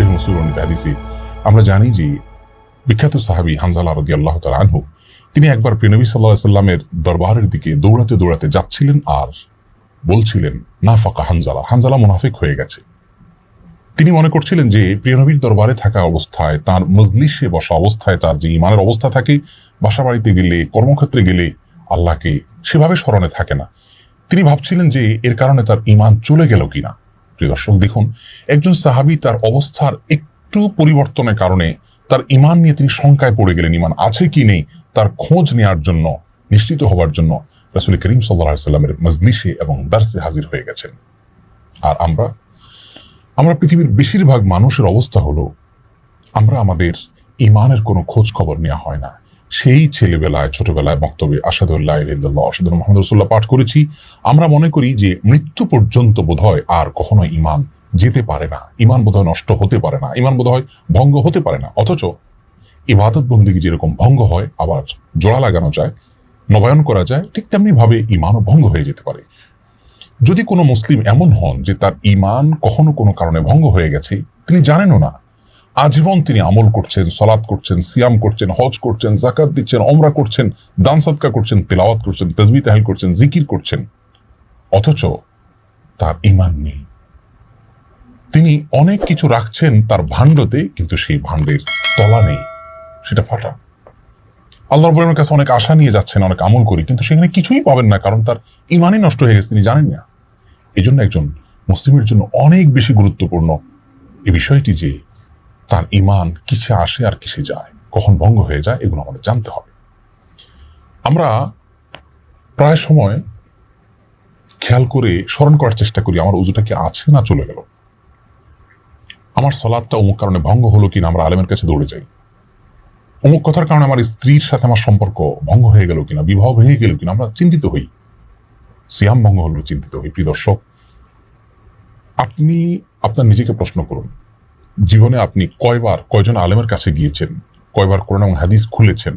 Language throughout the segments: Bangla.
সহি মুসলিম হাদিসে আমরা জানি যে বিখ্যাত সাহাবী হানজালা রদি আল্লাহ তাল আনহু, তিনি একবার প্রিনবী সাল্লাহ সাল্লামের দরবারের দিকে দৌড়াতে দৌড়াতে যাচ্ছিলেন আর বলছিলেন না ফাঁকা হানজালা হানজালা মুনাফিক হয়ে গেছে। তিনি মনে করছিলেন যে প্রিয়নবীর দরবারে থাকা অবস্থায়, তার মজলিসে বসা অবস্থায়, তার যে ইমানের অবস্থা থাকে, বাসা বাড়িতে গেলে, কর্মক্ষেত্রে গেলে আল্লাহকে সেভাবে স্মরণে থাকে না। তিনি ভাবছিলেন যে এর কারণে তার ইমান চলে গেল কিনা। প্রিয় দর্শক, দেখুন, একজন সাহাবী তার অবস্থার একটু পরিবর্তনের কারণে তার ইমান নিয়ে তিনি শঙ্কায় পড়ে গেলেন। ইমান আছে কি নেই? তার খোঁজ নেয়ার জন্য, নিশ্চিত হওয়ার জন্য রাসুল করিম সাল্লাহ সাল্লামের মজলিসে এবং দার্সে হাজির হয়ে গেছেন। আর আমরা আমরা পৃথিবীর বেশিরভাগ মানুষের অবস্থা হলো, আমরা আমাদের ইমানের কোনো খোঁজ খবর নেওয়া হয় না। সেই ছেলেবেলায়, ছোটবেলায় বক্তব্যে আসাদুল্লাহ ইল্লাহ আসাদুল মোহাম্মদ রসুল্লাহ পাঠ করেছি। আমরা মনে করি যে মৃত্যু পর্যন্ত বোধহয় আর কখনো ইমান যেতে পারে না। ইমান বোধহয় নষ্ট হতে পারে না। ইমান বোধহয় ভঙ্গ হতে পারে না। অথচ ইবাদত বন্দিগি যেরকম ভঙ্গ হয়, আবার জোড়া লাগানো যায়, নবায়ন করা যায়, ঠিক তেমনি ভাবে ইমানও ভঙ্গ হয়ে যেতে পারে। যদি কোনো মুসলিম এমন হন যে তার ইমান কখনো কোনো কারণে ভঙ্গ হয়ে গেছে, তিনি জানেনও না। আজীবন তিনি আমল করছেন সলাদ করছেন, সিয়াম করছেন, হজ করছেন, জাকাত দিচ্ছেন অমরা করছেন, দান সৎকা করছেন, তেলাওয়াত করছেন তসবি তাহিল করছেন, জিকির করছেন। অথচ তার ইমান নেই। তিনি অনেক কিছু রাখছেন তার ভাণ্ডতে, কিন্তু সেই ভাণ্ডের তলা নেই। সেটা ফাটা। আল্লাহ রবের কাছে অনেক আশা নিয়ে যাচ্ছেন, অনেক আমল করি, কিন্তু সেখানে কিছুই পাবেন না, কারণ তার ইমানই নষ্ট হয়ে গেছে, তিনি জানেন না। এই জন্য একজন মুসলিমের জন্য অনেক বেশি গুরুত্বপূর্ণ এই বিষয়টি যে তার ইমান কিসে আসে আর কিসে যায়, কখন ভঙ্গ হয়ে যায়, এগুলো আমাদের জানতে হবে। আমরা প্রায় সময় খেয়াল করে স্মরণ করার চেষ্টা করি, আমার উজুটা কি আছে না চলে গেল। আমার সলাদটা অমুক কারণে ভঙ্গ হলো কিনা আমরা আলেমের কাছে দৌড়ে যাই। অমুক কথার কারণে আমার স্ত্রীর সাথে আমার সম্পর্ক ভঙ্গ হয়ে গেল কিনা, বিবাহ ভেঙে গেল কিনা, আমরা চিন্তিত হই। সিয়াম ভঙ্গ হলো চিন্তিত হই, প্রিয় দর্শক। আপনি আপনার নিজেকে প্রশ্ন করুন জীবনে আপনি কয়বার কয়জন আলেমের কাছে গিয়েছেন, কয়বার কোরআন এবং হাদিস খুলেছেন,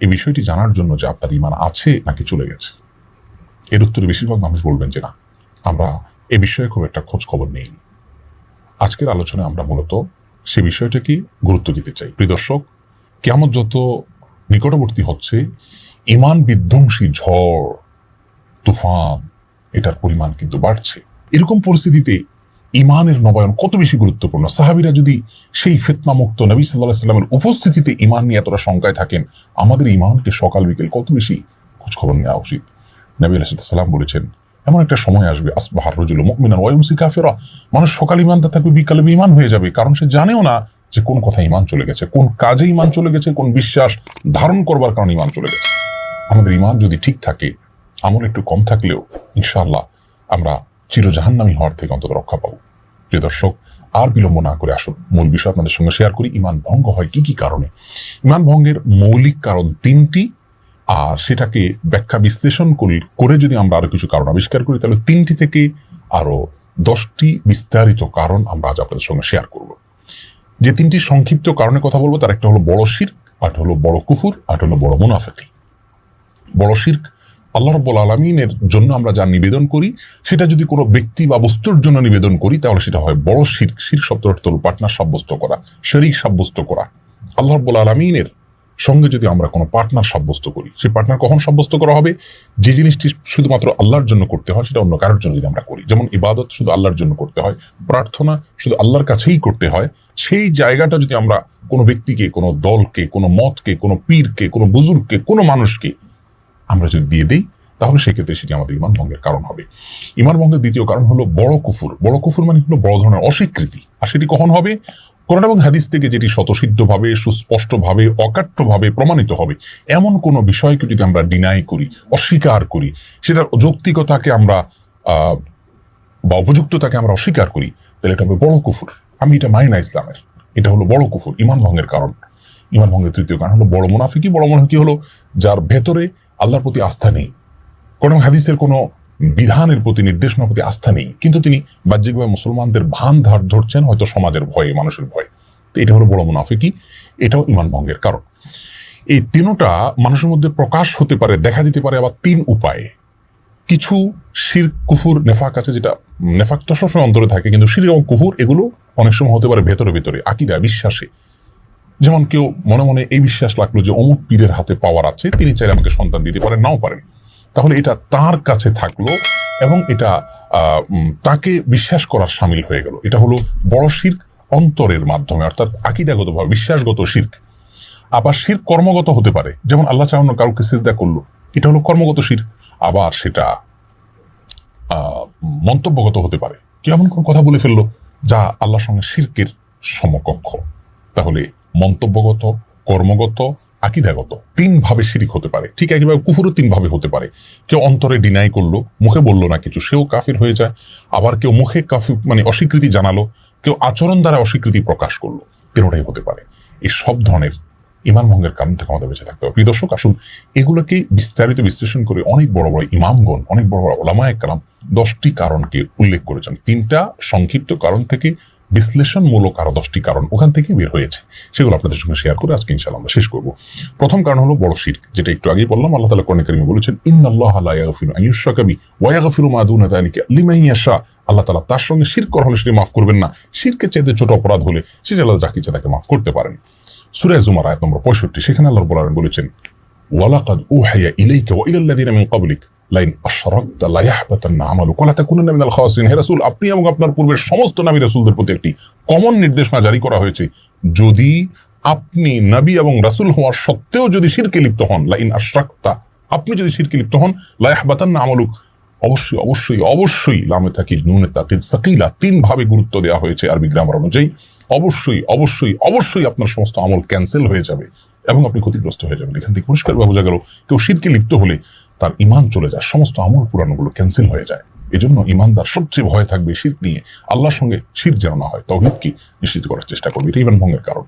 এই বিষয়টি জানার জন্য যে আপনার ইমান আছে নাকি চলে গেছে? এর উত্তরে বেশিরভাগ মানুষ বলবেন যে না, আমরা এ বিষয়ে খুব একটা খোঁজ খবর নেইনি। আজকের আলোচনায় আমরা মূলত সে বিষয়টাকে গুরুত্ব দিতে চাই। প্রিয় দর্শক কেমন যত নিকটবর্তী হচ্ছে ইমান বিধ্বংসী ঝড়, তুফান, এটার পরিমাণ কিন্তু বাড়ছে। এরকম পরিস্থিতিতে ইমানের নবায়ন কত বেশি গুরুত্বপূর্ণ? সাহাবিরা যদি সেই ফেতনামুক্ত নবী সাল্লাহ সাল্লামের উপস্থিতিতে ইমান নিয়ে এতটা শঙ্কায় থাকেন, আমাদের ইমানকে সকাল বিকেল কত বেশি খোঁজখবর নেওয়া উচিত? নবী আলাইসাল্লাম বলেছেন, এমন একটা সময় আসবে আসবাহার রজুল মুকমিনান ওয়াইমসি কাফেরা। মানুষ সকাল ইমানটা থাকবে, বিকালে ইমান হয়ে যাবে, কারণ সে জানেও না যে কোন কথা ইমান চলে গেছে, কোন কাজে ইমান চলে গেছে, কোন বিশ্বাস ধারণ করবার কারণে ইমান চলে গেছে। আমাদের ইমান যদি ঠিক থাকে, আমল একটু কম থাকলেও, ইনশাআল্লাহ, আমরা চিরজাহান্নামী হওয়ার থেকে অন্তত রক্ষা পাবো। প্রিয় দর্শক, আর বিলম্ব না করে আসুন। মূল বিষয় আপনাদের সঙ্গে শেয়ার করি, ইমান ভঙ্গ হয় কি কি কারণে? ইমান ভঙ্গের মৌলিক কারণ তিনটি, আর সেটাকে ব্যাখ্যা বিশ্লেষণ করি যদি আমরা আরও কিছু কারণ আবিষ্কার করি, তাহলে তিনটি থেকে আরও দশটি বিস্তারিত কারণ আমরা আজ আপনাদের সঙ্গে শেয়ার করব। যে তিনটি সংক্ষিপ্ত কারণে কথা বলব, তার একটা হলো বড় শির্ক আরেকটা হলো বড় কুফুর আরেকটা হলো বড় মুনাফেকি। বড় শির্ক আল্লাহ রব্বুল আলমিনের জন্য আমরা যা নিবেদন করি, সেটা যদি কোনো ব্যক্তি বা বস্তুর জন্য নিবেদন করি, তাহলে সেটা হয় বড় শির শির হলো পার্টনার সাব্যস্ত করা, শরিক সাব্যস্ত করা। আল্লাহ রব্বুল আলমিনের সঙ্গে যদি আমরা কোনো পার্টনার সাব্যস্ত করি, সেই পার্টনার কখন সাব্যস্ত করা হবে? যে জিনিসটি শুধুমাত্র আল্লাহর জন্য করতে হয়, সেটা অন্য কারোর জন্য যদি আমরা করি। যেমন ইবাদত শুধু আল্লাহর জন্য করতে হয়, প্রার্থনা শুধু আল্লাহর কাছেই করতে হয়। সেই জায়গাটা যদি আমরা কোনো ব্যক্তিকে, কোনো দলকে, কোনো মতকে, কোনো পীরকে, কোনো বুজুর্গকে, কোনো মানুষকে আমরা যদি দিয়ে দিই, তাহলে সেক্ষেত্রে সেটি আমাদের ইমান ভঙ্গের কারণ হবে। ইমান ভঙ্গের দ্বিতীয় কারণ হলো বড় কুফুর। বড় কুফুর মানে হলো বড় ধরনের অস্বীকৃতি। আর সেটি কখন হবে? কোরআন এবং হাদিস থেকে যেটি স্বতঃসিদ্ধভাবে, সুস্পষ্টভাবে, অকাট্যভাবে প্রমাণিত হবে। এমন কোনো বিষয়কে যদি আমরা ডিনাই করি, অস্বীকার করি, সেটার যৌক্তিকতাকে আমরা বা উপযুক্ততাকে আমরা অস্বীকার করি, তাহলে এটা হবে বড় কুফুর। আমি এটা মানি না ইসলামের। এটা হলো বড় কুফুর, ইমান ভঙ্গের কারণ। ইমান ভঙ্গের তৃতীয় কারণ হলো বড় মুনাফিকি বড় মুনাফিকি হলো, যার ভেতরে আল্লাহর প্রতি আস্থা নেই। কোন হাদিসের কোনো বিধানের প্রতি, নির্দেশনার প্রতি আস্থা নেই। কিন্তু তিনি বাহ্যিকভাবে মুসলমানদের ভান ধার ধরছেন, হয়তো সমাজের ভয়ে, মানুষের ভয়ে। তো এটা হলো বড় মুনাফিকি, এটাও ইমান ভঙ্গের কারণ। এই তিনোটা মানুষের মধ্যে প্রকাশ হতে পারে, দেখা দিতে পারে আবার তিন উপায়ে। কিছু শির, কুফুর, নেফাক আছে যেটা নেফাকটা সবসময় অন্তরে থাকে, কিন্তু শির এবং কুহুর এগুলো অনেক সময় হতে পারে ভেতরে ভেতরে, আকিদা, বিশ্বাসে। যেমন কেউ মনে মনে এই বিশ্বাস লাগল যে অমুক পীরের হাতে পাওয়ার আছে, তিনি চাইলে আমাকে সন্তান দিতে পারেন, নাও পারেন। তাহলে এটা তার কাছে থাকল এবং এটা তাকে বিশ্বাস করার সামিল হয়ে গেল। এটা হলো বড় শির্ক অন্তরের মাধ্যমে, অর্থাৎ আকিদাগতভাবে, বিশ্বাসগত শির্ক। আবার শির কর্মগত হতে পারে, যেমন আল্লাহ চাহান্ন কাউকে সিজদা করল, এটা হলো কর্মগত শির আবার সেটা মন্তব্যগত হতে পারে। কেউ এমন কোন কথা বলে ফেলল যা আল্লাহর সঙ্গে শিরকের সমকক্ষ। তাহলে মন্তব্যগত, কর্মগত, আকিদাগত। তিন ভাবে শিরিক হতে পারে। ঠিক একইভাবে কুফুরও তিন ভাবে হতে পারে। কেউ অন্তরে ডিনাই করল, মুখে বলল না কিছু, সেও কাফির হয়ে যায়। আবার কেউ মুখে কাফি মানে অস্বীকৃতি জানালো, কেউ আচরণ দ্বারা অস্বীকৃতি প্রকাশ করল তিনোটাই হতে পারে। এই সব ধরনের ইমান ভঙ্গের কারণ থেকে আমাদের বেঁচে থাকতে হবে। প্রিয় দর্শক, আসুন এগুলোকে বিস্তারিত বিশ্লেষণ করে অনেক বড় বড় ইমামগণ, অনেক বড় বড় ওলামায় কালাম দশটি কারণকে উল্লেখ করেছেন। তিনটা সংক্ষিপ্ত কারণ থেকে বিশ্লেষণমূলক আরও দশটি কারণ ওখান থেকে বের হয়েছে। সেগুলো আপনাদের সঙ্গে শেয়ার করে আজকে ইনশাল্লাহ আমরা শেষ করব। প্রথম কারণ হলো বড় শির্ক যেটা একটু আগেই বললাম, আল্লাহ তালা কোরআন কারিমে বলেছেন, ইন্নাল্লাহ লা ইয়াগফিরু আন ইউশরাকা বি ওয়া ইয়াগফিরু মা দুনা যালিকা আল্লাহ তালা তার সঙ্গে শির কর হলে সেটি মাফ করবেন না। শিরকে চাইতে ছোট অপরাধ হলে সেটা আল্লাহ যাকে ইচ্ছা তাকে মাফ করতে পারেন। সূরা জুমার আয়াত নম্বর 65 সেখানে আল্লাহ বলেছেন ওয়ালাকাদ উহিয়া ইলাইকা ওয়া ইলাল লাযিনা মিন ক্বাবলিক। লাইন আশরাকতা লা ইয়াহবাতান্না আমালুক ওয়া লা তাকুনান্না মিনাল হে রাসূল, আপনি এবং আপনার পূর্বের সমস্ত নবী রাসূলদের প্রতি একটি কমন নির্দেশনা জারি করা হয়েছে। যদি আপনি নবী এবং রাসূল হওয়ার সত্ত্বেও যদি শিরকে লিপ্ত হন, লাইন আশরাকতা, আপনি যদি শিরকে লিপ্ত হন, লা ইয়াহবাতান্না আমালুক, অবশ্যই অবশ্যই অবশ্যই লামে থাকি নুনে তাকিদ সাকিলা, তিন ভাবে গুরুত্ব দেওয়া হয়েছে আরবি গ্রামার অনুযায়ী। অবশ্যই অবশ্যই অবশ্যই আপনার সমস্ত আমল ক্যান্সেল হয়ে যাবে এবং আপনি ক্ষতিগ্রস্ত হয়ে যাবেন। এখান থেকে পরিষ্কার বোঝা গেল, কেউ শিরকে লিপ্ত হলে তার ইমান চলে যায়, সমস্ত আমল পুরানোগুলো ক্যান্সেল হয়ে যায়। এজন্য ইমানদার সবচেয়ে ভয় থাকবে শির নিয়ে। আল্লাহর সঙ্গে শির যেন না হয় তৌহিদকে নিশ্চিত করার চেষ্টা করবে, এটা ইমান ভঙ্গের কারণ।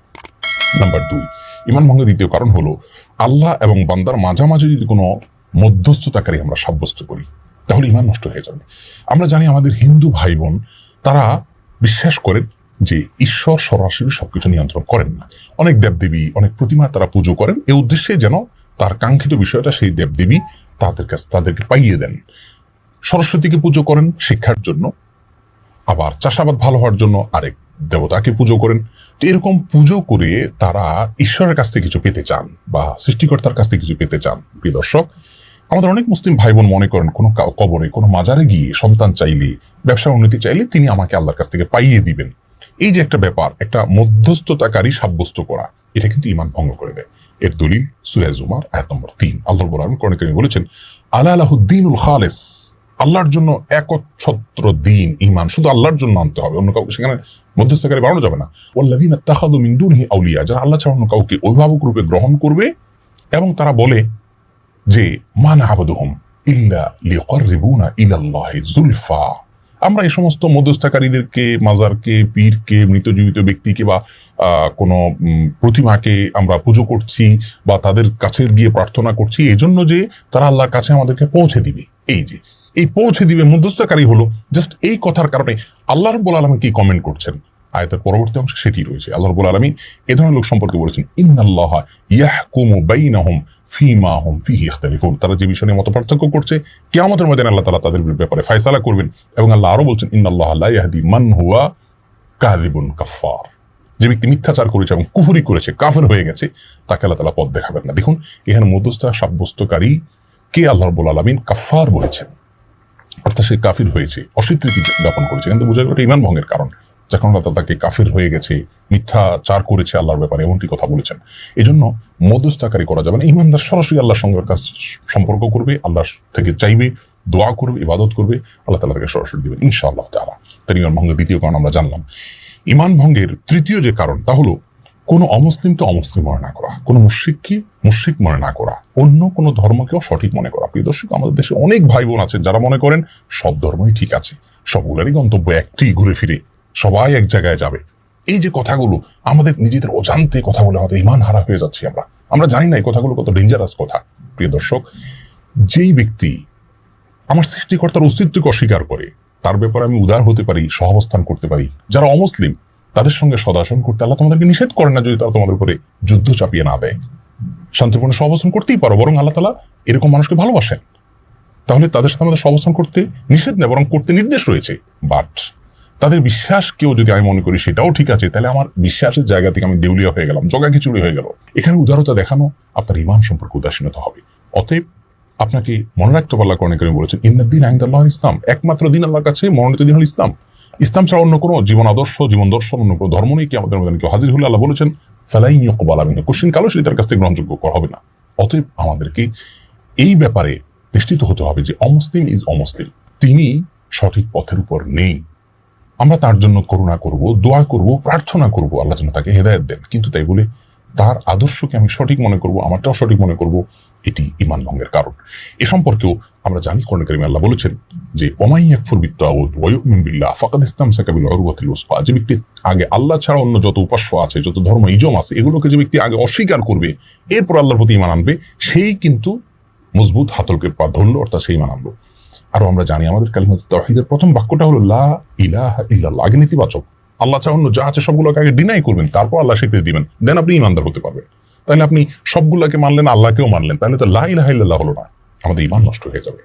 নাম্বার দুই ইমান ভঙ্গের দ্বিতীয় কারণ হলো, আল্লাহ এবং বান্দার মাঝামাঝি যদি কোনো মধ্যস্থতাকারী আমরা সাব্যস্ত করি, তাহলে ইমান নষ্ট হয়ে যাবে। আমরা জানি আমাদের হিন্দু ভাই বোন তারা বিশ্বাস করেন যে ঈশ্বর সরাসরি সবকিছু নিয়ন্ত্রণ করেন না। অনেক দেবদেবী, অনেক প্রতিমা তারা পুজো করেন এই উদ্দেশ্যে যেন তার কাঙ্ক্ষিত বিষয়টা সেই দেবদেবী তাদের কাছে তাদেরকে পাইয়ে দেন। সরস্বতীকে পুজো করেন শিক্ষার জন্য, আবার চাষাবাদ ভালো হওয়ার জন্য আরেক দেবতাকে পুজো করেন। তো এরকম পুজো করে তারা ঈশ্বরের কাছ থেকে কিছু পেতে চান বা সৃষ্টিকর্তার কাছ থেকে কিছু পেতে চান, প্রিয় দর্শক। আমাদের অনেক মুসলিম ভাই বোন মনে করেন, কোনো কবরে, কোনো মাজারে গিয়ে সন্তান চাইলে, ব্যবসা উন্নতি চাইলে তিনি আমাকে আল্লাহর কাছ থেকে পাইয়ে দিবেন। এই যে একটা ব্যাপার, একটা মধ্যস্থতাকারী সাব্যস্ত করা, এটা কিন্তু ইমান ভঙ্গ করে দেয়। এর দলিল সুরাজ উমার আয়াত নম্বর তিন। আল্লাহ বলাম কোরআন কারিমে বলেছেন আল্লাহ আলাহুদ্দিনুল খালেস, আল্লাহর জন্য একচ্ছত্র দিন ইমান শুধু আল্লাহর জন্য আনতে হবে, অন্য কাউকে সেখানে মধ্যস্থকারী বাড়ানো যাবে না। ওয়াল্লাযীনা তাখাযু মিন দুনিহি আউলিয়া, যারা আল্লাহ ছাড়া অন্য কাউকে অভিভাবক রূপে গ্রহণ করবে এবং তারা বলে যে মান আবদুহুম ইল্লা লিয়াকাররিবুনা ইলাল্লাহি যুলফা আমরা এই সমস্ত মধ্যস্থাকারীদেরকে, মাজারকে, পীরকে, মৃতজীবিত ব্যক্তিকে বা কোনো প্রতিমাকে আমরা পুজো করছি বা তাদের কাছে গিয়ে প্রার্থনা করছি, এই জন্য যে তারা আল্লাহর কাছে আমাদেরকে পৌঁছে দিবে। এই যে, এই পৌঁছে দিবে মধ্যস্থকারী হলো জাস্ট এই কথার কারণে আল্লাহ রব্বুল আলমী কি কমেন্ট করছেন? আয়তের পরবর্তী অংশে সেটি রয়েছে। আল্লাহ রব্বুল আলমী এ ধরনের লোক সম্পর্কে বলেছেন, ইন্নাল্লাহ ইয়াহকুমু বাইনাহুম ফিমা হুম ফিহি ইখতালিফুন। তারা যে বিষয় নিয়ে মত পার্থক্য করছে, কিয়ামতের ময়দানে আল্লাহ তালা তাদের ব্যাপারে ফায়সালা করবেন এবং আল্লাহ আরও বলছেন, ইন্নাল্লাহ লা ইয়াহদি মান হুয়া কাযিবুন কাফফার। যে ব্যক্তি মিথ্যাচার করেছে এবং কুফুরি করেছে, কাফের হয়ে গেছে, তাকে আল্লাহ তালা পথ দেখাবেন না। দেখুন, এখানে মধ্যস্থা সাব্যস্তকারী কে আল্লাহ রব্বুল আলামিন? কাফফার বলেছেন। অর্থাৎ সে কাফির হয়েছে, অস্বীকৃতি জ্ঞাপন করেছে। কিন্তু বোঝা গেল ইমান ভঙ্গের কারণ। যখন আল্লাহ তাকে কাফির হয়ে গেছে মিথ্যাচার করেছে আল্লাহর ব্যাপারে, এমনটি কথা বলেছেন। এই জন্য মধ্যস্থাকারী করা যাবে না। ইমানদার সরাসরি আল্লাহর সঙ্গে সম্পর্ক করবে আল্লাহ থেকে চাইবে, দোয়া করবে, ইবাদত করবে, আল্লাহ তালা তাকে সরাসরি দেবেন, ইনশাআল্লাহ তারা তার ইমান ভঙ্গের দ্বিতীয় কারণ আমরা জানলাম। ইমান ভঙ্গের তৃতীয় যে কারণ, তা হলো কোনো অমুসলিমকে অমুসলিম মনে না করা, কোনো মুশ্রিককে মুশ্রিক মনে না করা, অন্য কোনো ধর্মকেও সঠিক মনে করা। প্রিয় দর্শক, আমাদের দেশে অনেক ভাই বোন আছেন যারা মনে করেন সব ধর্মই ঠিক আছে, সবগুলোরই গন্তব্য একটি, ঘুরে ফিরে। সবাই এক জায়গায় যাবে। এই যে কথাগুলো, আমাদের নিজেদের অজান্তে কথা বলে আমাদের ইমান হারা হয়ে যাচ্ছি আমরা। আমরা জানি না এই কথাগুলো কত ডেঞ্জারাস কথা। প্রিয় দর্শক, যেই ব্যক্তি আমার সৃষ্টিকর্তার অস্তিত্বকে অস্বীকার করে, তার ব্যাপারে আমি উদার হতে পারি, সহাবস্থান করতে পারি। যারা অমুসলিম, তাদের সঙ্গে সদাসন করতে আল্লাহ তোমাদেরকে নিষেধ করে না যদি তারা তোমাদের উপরে যুদ্ধ চাপিয়ে না দেয়। শান্তিপূর্ণ সহাবস্থান করতেই পারো, বরং আল্লাহ তালা এরকম মানুষকে ভালোবাসেন। তাহলে তাদের সাথে আমাদের অবস্থান করতে নিষেধ নেই, বরং করতে নির্দেশ রয়েছে। বাট তাদের বিশ্বাস কেউ যদি আমি মনে করি সেটাও ঠিক আছে, তাহলে আমার বিশ্বাসের জায়গা থেকে আমি দেউলিয়া হয়ে গেলাম জগা খিচুড়ি হয়ে গেল। এখানে উদারতা দেখানো আপনার ইমান সম্পর্কে উদাসীনতা হবে। অতএব আপনাকে মনে রাখতে পারলা করণে করিম বলেছেন ইন্দিন আইন আল্লাহ ইসলাম। একমাত্র দিন আল্লাহর কাছে মনোনীত দিন হল ইসলাম। ইসলাম ছাড়া অন্য কোনো জীবন আদর্শ, জীবন দর্শন, অন্য কোনো ধর্ম নেই। কি আমাদের মধ্যে কেউ হাজির হলে আল্লাহ বলেছেন, ফেলাই কবাল আমিন কোশ্চিন কালো সেটি তার কাছ থেকে গ্রহণযোগ্য করা হবে না। অতএব আমাদেরকে এই ব্যাপারে নিশ্চিত হতে হবে যে অমুসলিম ইজ অমুসলিম। তিনি সঠিক পথের উপর নেই। আমরা তার জন্য করুণা করব, দোয়া করব, প্রার্থনা করব, আল্লাহ যেন তাকে হেদায়ত দেন। কিন্তু তাই বলে তার আদর্শকে আমি সঠিক মনে করব, আমারটাও সঠিক মনে করব, এটি ইমান ভঙ্গের কারণ। এ সম্পর্কেও আমরা জানি করণে করিম আল্লাহ বলেছেন যে, ওমাই একফুর বিত্তাউদ ওয়ুমিন ফাকাদ ইসলাম সাকাবিল উরওয়াতিল উসকা যে ব্যক্তি আগে আল্লাহ ছাড়া অন্য যত উপাস্য আছে, যত ধর্ম, ইজম আছে, এগুলোকে যে ব্যক্তি আগে অস্বীকার করবে, এরপর আল্লাহর প্রতি ইমান আনবে, সেই কিন্তু মজবুত হাতলকে পা ধরলো অর্থাৎ সেই ইমান আনলো আরও আমরা জানি আমাদের কালিমত তহিদের প্রথম বাক্যটা হলো, লা ইলাহা ইল্লাল্লাহ। আগে নেতিবাচক। আল্লাহ ছাড়া অন্য যা আছে সবগুলোকে আগে ডিনাই করবেন, তারপর আল্লাহ সেতে দিবেন। দেন আপনি ইমানদার হতে পারবেন। তাহলে আপনি সবগুলাকে মানলেন, আল্লাহকেও মানলেন। তাহলে তো লা ইলাহা ইল্লাল্লাহ হলো না। আমাদের ইমান নষ্ট হয়ে যাবে।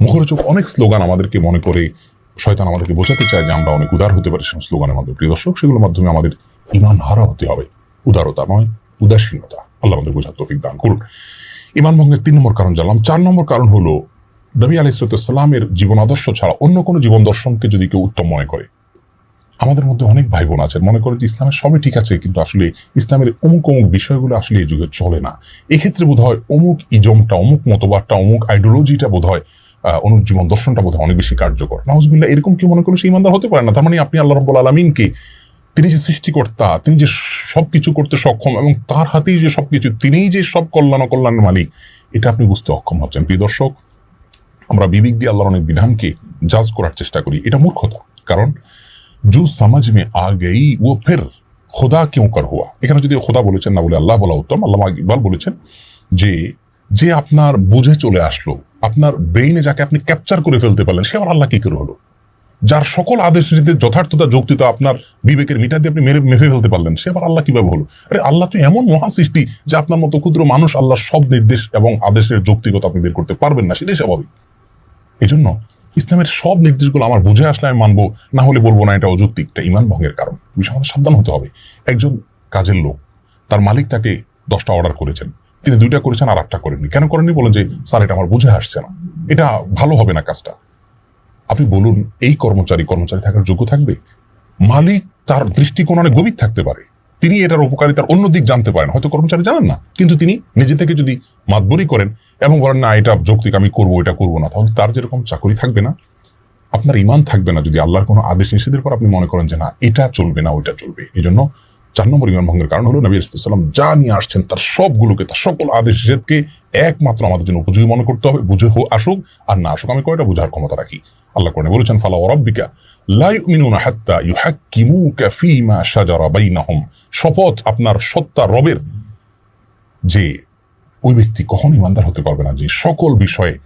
মুখরোচক অনেক স্লোগান আমাদেরকে মনে করে, শয়তান আমাদেরকে বোঝাতে চায় যে আমরা অনেক উদার হতে পারি সেই স্লোগানের মাধ্যমে। প্রিয় দর্শক, সেগুলোর মাধ্যমে আমাদের ইমান হারা হতে হবে। উদারতা নয়, উদাসীনতা। আল্লাহ আমাদের বোঝার তৌফিক দান করুন। ইমান ভঙ্গের তিন নম্বর কারণ জানলাম। চার নম্বর কারণ হলো নবী আলাইসালামের জীবন আদর্শ ছাড়া অন্য কোনো জীবন দর্শনকে যদি কেউ উত্তম মনে করে, আমাদের মধ্যে অনেক ভাই বোন আছেন, মনে করে যে ইসলামের সবই ঠিক আছে, কিন্তু আসলে ইসলামের অমুক অমুক বিষয়গুলো আসলে এই যুগে চলে না। এক্ষেত্রে বোধ হয় অমুক ইজমটা, অমুক মতবাদটা, অমুক আইডিওলজিটা বোধ হয় অনুক জীবন দর্শনটা বোধ হয় অনেক বেশি কার্যকর। নাউজবিল্লাহ, এরকম কি মনে করলে সে ইমানদার হতে পারে না। তার মানে আপনি আল্লাহ রব্বুল আলমিনকে, তিনি যে সৃষ্টিকর্তা, তিনি যে সব কিছু করতে সক্ষম এবং তার হাতেই যে সব কিছু তিনিই যে সব কল্যাণ অকল্যাণের মালিক, এটা আপনি বুঝতে অক্ষম হচ্ছেন। প্রিয় দর্শক আমরা বিবেক দিয়ে আল্লাহর অনেক বিধানকে জাজ করার চেষ্টা করি। এটা মূর্খতা। কারণ জু সমাজ মে আ গেই ও ফের খোদা কেউ কর হওয়া এখানে যদি খোদা বলেছেন না বলে আল্লাহ বলা উত্তম আল্লাহ ইকবাল বলেছেন যে যে আপনার বুঝে চলে আসলো, আপনার ব্রেইনে যাকে আপনি ক্যাপচার করে ফেলতে পারলেন, সে আবার আল্লাহ কি করে হলো? যার সকল আদেশ নীতিতে, যথার্থতা, যৌক্তিতা আপনার বিবেকের মিটার দিয়ে আপনি মেরে মেফে ফেলতে পারলেন, সে আবার আল্লাহ কীভাবে হলো? আরে আল্লাহ তো এমন মহা সৃষ্টি যে আপনার মতো ক্ষুদ্র মানুষ আল্লাহ সব নির্দেশ এবং আদেশের যৌক্তিকতা আপনি বের করতে পারবেন না, সেটাই স্বাভাবিক। এই জন্য ইসলামের সব নির্দেশগুলো আমার বুঝে আসলে আমি মানবো, না হলে বলব না, এটা অযৌক্তিক, এটা ইমান ভঙ্গের কারণ। বিষয়ে আমাদের সাবধান হতে হবে। একজন কাজের লোক, তার মালিক তাকে দশটা অর্ডার করেছেন। তিনি দুইটা করেছেন আর আটটা করেননি। কেন করেননি? বলেন যে, স্যার, এটা আমার বুঝে আসছে না। এটা ভালো হবে না কাজটা। আপনি বলুন, এই কর্মচারী কর্মচারী থাকার যোগ্য থাকবে? মালিক তার দৃষ্টিকোণ অনেক গভীর থাকতে পারে। তিনি এটার উপকারিতার অন্য দিক জানতে পারেন। হয়তো কর্মচারী জানেন না। কিন্তু তিনি নিজে থেকে যদি মাতবরি করেন এবং বলেন, না, এটা যৌক্তিক, আমি করব, এটা করব না, তাহলে তার যেরকম চাকরি থাকবে না, আপনার ইমান থাকবে না। যদি আল্লাহর কোনো আদেশ নিষেধের পর আপনি মনে করেন যে, না, এটা চলবে না, ওইটা চলবে। এই জন্য চার নম্বর ইমান ভঙ্গের কারণ হলো নবী সাল্লাম যা নিয়ে আসছেন, তার সবগুলোকে, তার সকল আদেশ নিষেধকে একমাত্র আমাদের জন্য উপযোগী মনে করতে হবে। বুঝে হোক আসুক, আর না আসুক, আমি কয়টা বুঝার ক্ষমতা রাখি? আল্লাহ কোরআনে বলেছেন, ফালা ওরাব্বিকা শপথ আপনার সত্তা রবের। যে ওই ব্যক্তি কখন ইমানদার হতে পারবে না, যে সকল বিষয়ে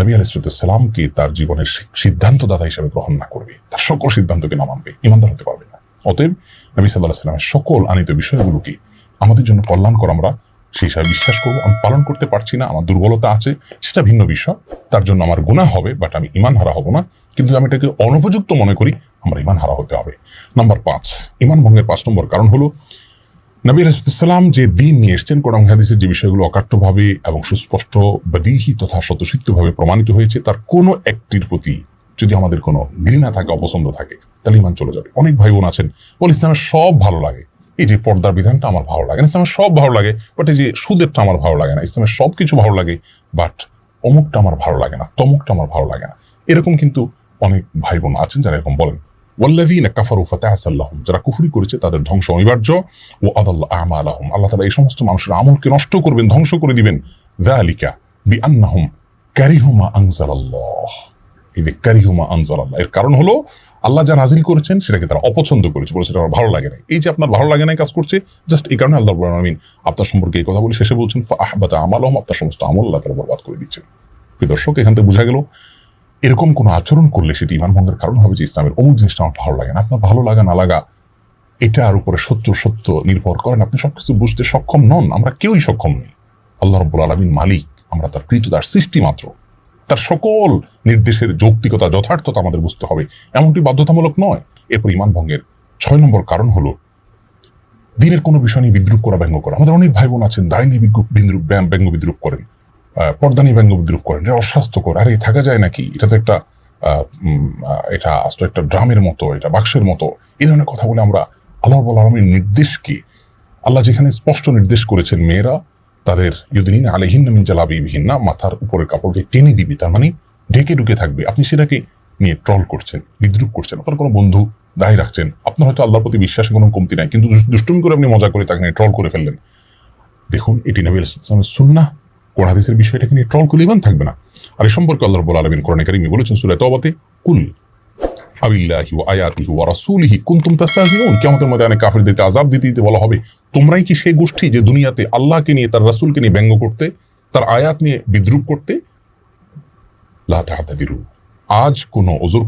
নবী আলাইসালামকে তার জীবনের সিদ্ধান্তদাতা হিসেবে গ্রহণ না করবে। তার সকল সিদ্ধান্তকে না মানবে, ইমানদার হতে পারবে না। অতএব নবী সাল্লাহ সাল্লামের সকল আনিত বিষয়গুলোকে আমাদের জন্য কল্যাণকর আমরা সেই হিসাবে বিশ্বাস করব। আমি পালন করতে পারছি না, আমার দুর্বলতা আছে, সেটা ভিন্ন বিষয়। তার জন্য আমার গুণা হবে বাট আমি ইমান হারা হব না। কিন্তু আমি এটাকে অনুপযুক্ত মনে করি, আমার ইমান হারা হতে হবে। নাম্বার পাঁচ ইমান ভঙ্গের পাঁচ নম্বর কারণ হলো, নবী রাসুলাম যে দিন নিয়ে এসছেন, কোরআন হাদিসের যে বিষয়গুলো অকাট্যভাবে এবং সুস্পষ্ট, বাদিহি তথা স্বতঃসিদ্ধভাবে প্রমাণিত হয়েছে, তার কোনো একটির প্রতি যদি আমাদের কোনো ঘৃণা থাকে, অপছন্দ থাকে, তাহলে ইমান চলে যাবে। অনেক ভাই বোন আছেন, বল ইসলামের সব ভালো লাগে। এই যে পর্দার বিধানটা আমার ভালো লাগে না, ইসলামের সব ভালো লাগে বাট এই যে সুদেরটা আমার ভালো লাগে না, ইসলামের সব কিছু ভালো লাগে বাট অমুকটা আমার ভালো লাগে না, তমুকটা আমার ভালো লাগে না। এরকম কিন্তু অনেক ভাই বোন আছেন যারা এরকম বলেন, ওয়াল্লাযীনা কাফারু ফাতাহাসাল্লাহুম যারা কুফরি করেছে তাদের ধ্বংস অনিবার্য ও আদাল্লাহ আমালাহুম আল্লাহ তালা এই সমস্ত মানুষের আমলকে নষ্ট করবেন, ধ্বংস করে দিবেন। যালিকা বিআন্নাহুম কারিহুমা আনজালাল্লাহ। এই যে কারিহুমা আনজালাল্লাহ, এর কারণ হলো আল্লাহ যা নাজিল করেছেন সেটাকে তারা অপছন্দ করেছে, বলেছে এটা আমার ভালো লাগে না এই যে আপনার ভালো লাগে না কাজ করছে জাস্ট এই কারণে আল্লাহ আমিন আপনার সম্পর্কে এই কথা বলে শেষে বলছেন আহবাতা আমালহম, আপনার সমস্ত আমল আল্লাহ তারা বরবাদ করে দিচ্ছেন প্রিয় দর্শক, এখান থেকে বোঝা গেল, এরকম কোনো আচরণ করলে সেটি ইমান ভঙ্গের কারণ হবে যে ইসলামের অমুক জিনিসটা আমার ভালো লাগে না। আপনার ভালো লাগা, না লাগা এটার উপরে সত্য সত্য নির্ভর করেন আপনি সব কিছু বুঝতে সক্ষম নন, আমরা কেউই সক্ষম নেই। আল্লাহ রব্বুল আলমিন মালিক, আমরা তার কৃত তার সৃষ্টি মাত্র। তার সকল নির্দেশের যৌক্তিকতা, যথার্থতা আমাদের বুঝতে হবে। এমনটি বাধ্যতামূলক নয়। এরপর ইমান ভঙ্গের ছয় নম্বর কারণ হলো, দিনের কোনো বিষয় নিয়ে বিদ্রুপ করা, ব্যঙ্গ করা। আমাদের অনেক ভাই বোন আছেন, দায় নিয়ে বিদ্রুপ ব্যঙ্গ বিদ্রুপ করেন। পর্দা নিয়ে ব্যঙ্গ বিদ্রুপ করেন। এটা অস্বাস্থ্যকর। আরে, থাকা যায় নাকি? এটা তো একটা এটা আস্ত একটা ড্রামের মতো, এটা বাক্সের মতো। এই ধরনের কথা বলে আমরা আল্লাহ আলমীর নির্দেশকে, আল্লাহ যেখানে স্পষ্ট নির্দেশ করেছেন, মেয়েরা তাদের ইউদিন আলহিন মিন জালাবিবিহীন না মাথার উপরের কাপড়কে টেনে দিবি, তার মানে ঢেকে ঢুকে থাকবে। আপনি সেটাকে নিয়ে ট্রল করছেন, বিদ্রুপ করছেন, আপনার কোনো বন্ধু দায়ী রাখছেন, আপনার হয়তো আল্লাহর প্রতি বিশ্বাসে কোনো কমতি নাই, কিন্তু দুষ্ট- দুষ্টুমি করে আপনি মজা করে তাকে নিয়ে ট্রল করে ফেললেন। দেখুন, এটি নবী ইসলামের সুন্না কোরআন হাদিসের বিষয়টাকে নিয়ে ট্রল করলে ইমান থাকবে না। আর এ সম্পর্কে আল্লাহ রব্বুল আলমিন কোরআন বলেছেন সুরায় তবাতে কুল আবিল্লাহি ওয়া আয়াতিহি ওয়া রাসূলিহি কুনতুম তাস্তাহজিউন। কিয়ামতের ময়দানে কাফিরদেরকে দিতে দিতে বলা হবে, তোমরাই কি সেই গোষ্ঠী যে দুনিয়াতে আল্লাহকে নিয়ে, তার নিয়ে ব্যঙ্গ করতে, তার আয়াত নিয়ে বিদ্রুপ করতে? আজ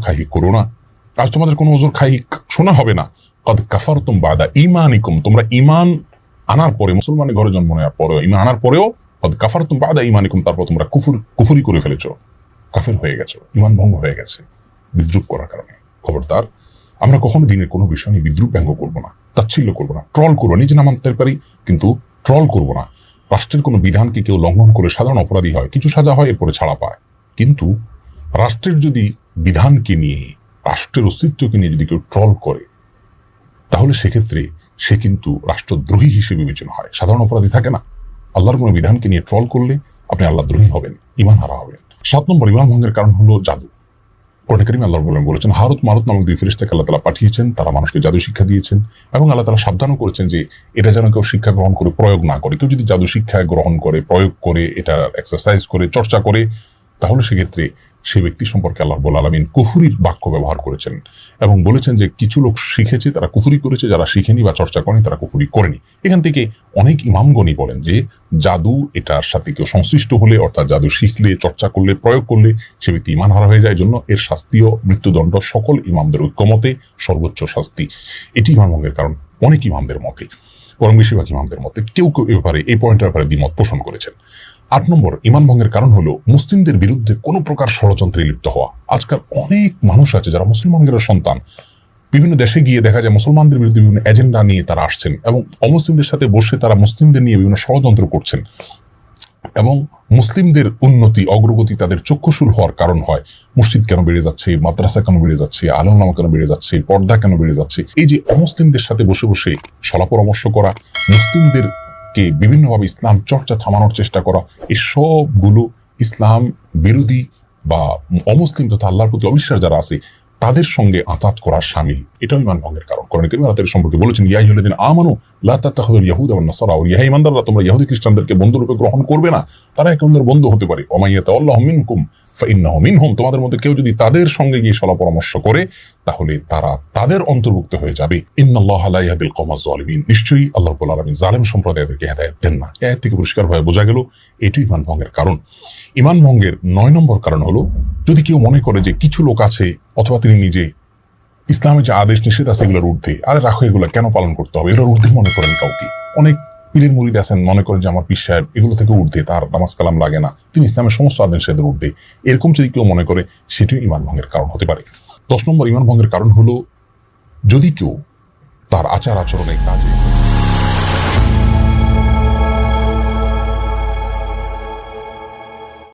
খাহি করো না। আজ তোমাদের খাহি শোনা হবে না। কদ কাফারতুম বাদা তোমরা ঈমান আনার পরে, মুসলমানের ঘরে জন্ম নেওয়ার পরেও ঈমান আনার পরেও কদ কাফারতুম বাদা তারপর তোমরা কুফুর, কুফুরি করে ফেলেছো। কাফের হয়ে গেছো, ঈমান ভঙ্গ হয়ে গেছে, বিদ্রুপ করার কারণে। খবরদার আমরা কখনো দিনের কোনো বিষয় নিয়ে বিদ্রুপ ব্যঙ্গ করব না, তাচ্ছিল্য করব না ট্রল করব নিজে না মানতে পারি, কিন্তু ট্রল করব না। রাষ্ট্রের কোনো বিধানকে কেউ লঙ্ঘন করে সাধারণ অপরাধী হয়, কিছু সাজা হয়, এরপরে ছাড়া পায়। কিন্তু রাষ্ট্রের যদি বিধানকে নিয়ে, রাষ্ট্রের অস্তিত্বকে নিয়ে যদি কেউ ট্রল করে, তাহলে সেক্ষেত্রে সে কিন্তু রাষ্ট্রদ্রোহী হিসেবে বিবেচনা হয়, সাধারণ অপরাধী থাকে না। আল্লাহর কোনো বিধানকে নিয়ে ট্রল করলে আপনি আল্লাহদ্রোহী হবেন ইমান হারা হবেন। সাত নম্বর ইমান ভঙ্গের কারণ হলো জাদু। কোরআন করিম আল্লাহ বলেন বলেছেন, হারত মারত নামক দুই ফেরিস্তাকে আল্লাহ তালা পাঠিয়েছেন, তারা মানুষকে জাদু শিক্ষা দিয়েছেন এবং আল্লাহ তালা সাবধানও করেছেন যে এটা যেন কেউ শিক্ষা গ্রহণ করে, প্রয়োগ না করে। কেউ যদি জাদু শিক্ষা গ্রহণ করে, প্রয়োগ করে, এটা এক্সারসাইজ করে, চর্চা করে, তাহলে সেক্ষেত্রে সে ব্যক্তি সম্পর্কে আল্লাহ বল আলমিন কুফুরির বাক্য ব্যবহার করেছেন এবং বলেছেন যে কিছু লোক শিখেছে, তারা কুফুরি করেছে, যারা শিখেনি বা চর্চা করেনি, তারা কুফুরি করেনি। এখান থেকে অনেক ইমামগণই বলেন যে জাদু এটার সাথে কেউ সংশ্লিষ্ট হলে, অর্থাৎ জাদু শিখলে, চর্চা করলে, প্রয়োগ করলে সে ব্যক্তি ইমান হারা হয়ে যায়। জন্য এর শাস্তিও মৃত্যুদণ্ড সকল ইমামদের ঐক্যমতে সর্বোচ্চ শাস্তি। এটি ইমামভঙ্গের কারণ, অনেক ইমামদের মতে, বরং বেশিরভাগ ইমামদের মতে। কেউ কেউ এ ব্যাপারে, এই পয়েন্টের ব্যাপারে দ্বিমত পোষণ করেছেন। আট নম্বর, ইমান ভঙ্গের কারণ হলো মুসলিমদের বিরুদ্ধে কোনো প্রকার ষড়যন্ত্রে লিপ্ত হওয়া। আজকাল অনেক মানুষ আছে যারা মুসলমানদের সন্তান। বিভিন্ন দেশে গিয়ে দেখা যায় মুসলমানদের বিরুদ্ধে বিভিন্ন এজেন্ডা নিয়ে তারা আসছেন এবং অমুসলিমদের সাথে বসে তারা মুসলিমদের নিয়ে বিভিন্ন ষড়যন্ত্র করছেন। এবং মুসলিমদের উন্নতি, অগ্রগতি তাদের চক্ষুশূল হওয়ার কারণ হয়। মসজিদ কেন বেড়ে যাচ্ছে? মাদ্রাসা কেন বেড়ে যাচ্ছে? আলমনামা কেন বেড়ে যাচ্ছে? পর্দা কেন বেড়ে যাচ্ছে? এই যে অমুসলিমদের সাথে বসে বসে সলা পরামর্শ করা মুসলিমদেরকে বিভিন্নভাবে ইসলাম চর্চা থামানোর চেষ্টা করা এই সবগুলো ইসলাম বিরোধী বা অমুসলিম তথা আল্লাহর প্রতি অবিশ্বাস যারা আছে, তাদের সঙ্গে আতাত করার সামিল এটাও ইমান ভঙ্গের কারণ। কারণ করিম তাদের সম্পর্কে বলেছেন ইয়াই হলে দিন আমানু লা তাত্তাখিযুল ইয়াহুদা ওয়ান নাসারা ইহা ইমানদাররা, তোমরা ইহুদি খ্রিস্টানদেরকে বন্ধুরূপে গ্রহণ করবে না। তারা একে বন্ধু হতে পারে। ওমাইয়াতা আল্লাহ মিনকুম ফাইন্নাহু তোমাদের মধ্যে কেউ যদি তাদের সঙ্গে গিয়ে সলা পরামর্শ করে, তাহলে তারা তাদের অন্তর্ভুক্ত হয়ে যাবে। ইন্নাল্লাহ লা ইয়াহদিল কওমাজ জালিমিন। নিশ্চয়ই আল্লাহ রাব্বুল জালেম সম্প্রদায়দেরকে হেদায়েত দেন না। আয়াত থেকে পরিষ্কারভাবে বোঝা গেল এটি ইমান ভঙ্গের কারণ। ইমান ভঙ্গের নয় নম্বর কারণ হলো, যদি কেউ মনে করে যে কিছু লোক আছে, অথবা তিনি নিজে ইসলামের যে আদেশ নিষেধ আছে, এগুলোর ঊর্ধ্বে, আরে রাখো এগুলো, কেন পালন করতে হবে? এগুলোর ঊর্ধ্বে মনে করেন কাউকে। অনেক পীরের মুরিদ আছেন, মনে করেন যে আমার পীর সাহেব, এগুলো থেকে উর্ধে তার নামাজ কালাম লাগে না। তিনি ইসলামের সমস্ত আদেশ নিষেধের উর্ধে এরকম যদি কেউ মনে করে, সেটিও ইমান ভঙ্গের কারণ হতে পারে। দশ নম্বর ইমান ভঙ্গের কারণ হলো, যদি কেউ তার আচার আচরণে কাজে